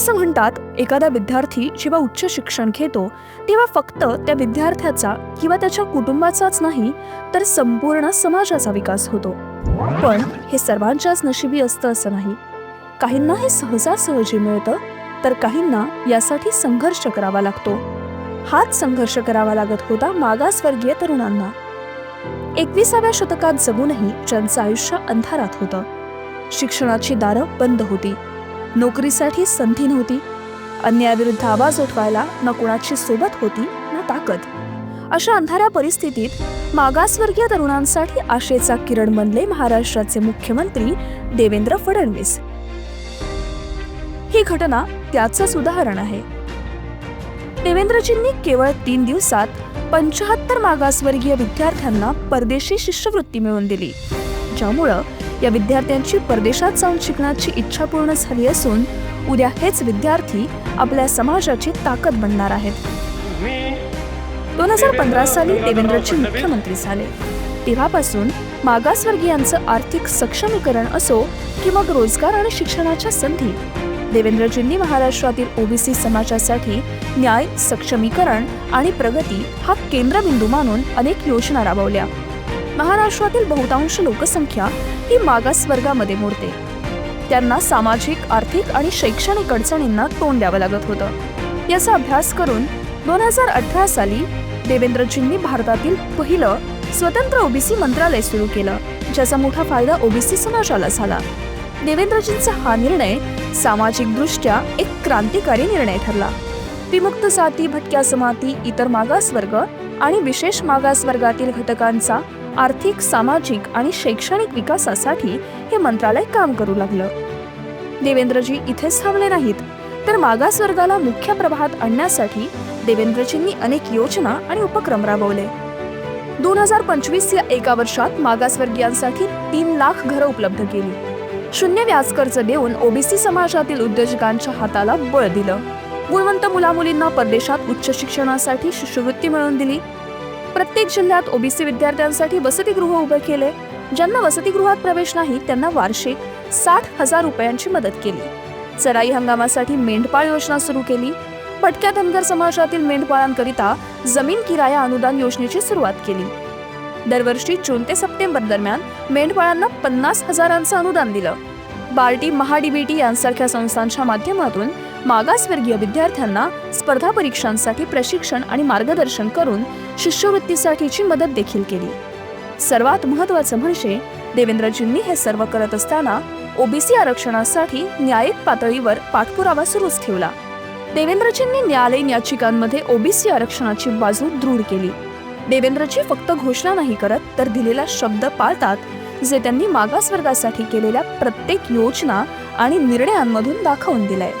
असं म्हणतात एखादा विद्यार्थी जेव्हा उच्च शिक्षण घेतो तेव्हा फक्त त्या विद्यार्थ्याचा किंवा त्याच्या कुटुंबाचाच नाही तर संपूर्ण समाजाचा विकास होतो. पण हे सर्वांच्याच नशिबी असतं असं नाही. काहींना हे सहजासहजी मिळतं तर काहींना यासाठी संघर्ष करावा लागतो. हाच संघर्ष करावा लागत होता मागासवर्गीय तरुणांना. एकविसाव्या शतकात जगूनही ज्यांचं आयुष्य अंधारात होतं. शिक्षणाची दारं बंद होती. नोकरीसाठी संधी नव्हती. अन्यायाविरुद्ध आवाज उठवायला ना कुणाची सोबत होती ना ताकद. अशा अंधाऱ्या परिस्थितीत मागासवर्गीय तरुणांसाठी आशेचा किरण बनले महाराष्ट्राचे मुख्यमंत्री देवेंद्र फडणवीस. ही घटना त्याचंच उदाहरण आहे. देवेंद्रजींनी केवळ तीन दिवसात पंचाहत्तर मागासवर्गीय विद्यार्थ्यांना परदेशी शिष्यवृत्ती मिळवून दिली. ज्यामुळं या विद्यार्थ्यांची परदेशात जाऊन शिकण्याची इच्छा पूर्ण झाली असून उद्या हेच विद्यार्थी आपल्या समाजाची ताकद बनणार आहेत. दोन हजार पंधरा साली देवेंद्रजी मुख्यमंत्री झाले. तेव्हापासून मागासवर्गीयांचं आर्थिक सक्षमीकरण असो की मग रोजगार आणि शिक्षणाच्या संधी देवेंद्रजींनी महाराष्ट्रातील ओबीसी समाजासाठी न्याय सक्षमीकरण आणि प्रगती हा केंद्रबिंदू मानून अनेक योजना राबवल्या. महाराष्ट्रातील बहुतांश लोकसंख्या ही मागास वर्गामध्ये मोडते. त्यांना सामाजिक आर्थिक आणि शैक्षणिक अडचणींना तोंड द्यावं लागत होतं. याचा अभ्यास करून दोन हजार अठरा साली देवेंद्रजींनी भारतातील पहिलं स्वतंत्र ओबीसी मंत्रालय सुरू केलं ज्याचा मोठा फायदा ओबीसी समाजाला झाला. देवेंद्रजींचा हा निर्णय सामाजिकदृष्ट्या एक क्रांतिकारी निर्णय ठरला. विमुक्त जाती भटक्या जमाती इतर मागासवर्ग आणि विशेष मागासवर्गातील घटकांचा आर्थिक सामाजिक आणि शैक्षणिक विकासासाठी हे मंत्रालय काम करू लागलं. देवेंद्रजी इथेच थांबले नाहीत तर मागासवर्गाला मुख्य प्रवाहात आणण्यासाठी देवेंद्रजींनी अनेक योजना आणि उपक्रम राबवले. दोन हजार पंचवीस या एका वर्षात मागासवर्गीयांसाठी तीन लाख घरं उपलब्ध केली. शून्य व्याज कर्ज देऊन ओबीसी समाजातील उद्योजकांच्या हाताला बळ दिलं. गुणवंत मुलामुलींना परदेशात उच्च शिक्षणासाठी शिष्यवृत्ती मिळवून दिली. प्रत्येक जिल्ह्यात ओबीसी विद्यार्थ्यांसाठी वसतिगृह उभे केले. ज्यांना वसतिगृहात प्रवेश नाही त्यांना वार्षिक साठ हजार रुपयांची मदत केली. चराई हंगामासाठी मेंढपाळ योजना सुरू केली. भटक्या धनगर समाजातील मेंढपाळांकरिता जमीन किराया अनुदान योजनेची सुरुवात केली. दरवर्षी जून ते सप्टेंबर दरम्यान मेंढपाळांना पन्नास हजारांचं अनुदान दिलं. बार्टी महाडीबीटी यांसारख्या संस्थांच्या माध्यमातून मागासवर्गीय विद्यार्थ्यांना स्पर्धा परीक्षांसाठी प्रशिक्षण आणि मार्गदर्शन करून शिष्यवृत्तीसाठीची मदत देखील केली. सर्वात महत्त्वाचं म्हणजे देवेंद्रजींनी हे सर्व करत असताना ओबीसी आरक्षणासाठी न्यायिक पातळीवर पाठपुरावा सुरूच ठेवला. देवेंद्रजींनी न्यायालयीन याचिकांमध्ये ओबीसी आरक्षणाची बाजू दृढ केली. देवेंद्रजी फक्त घोषणा नाही करत तर दिलेला शब्द पाळतात जे त्यांनी मागासवर्गासाठी केलेल्या प्रत्येक योजना आणि निर्णयांमधून दाखवून दिलाय.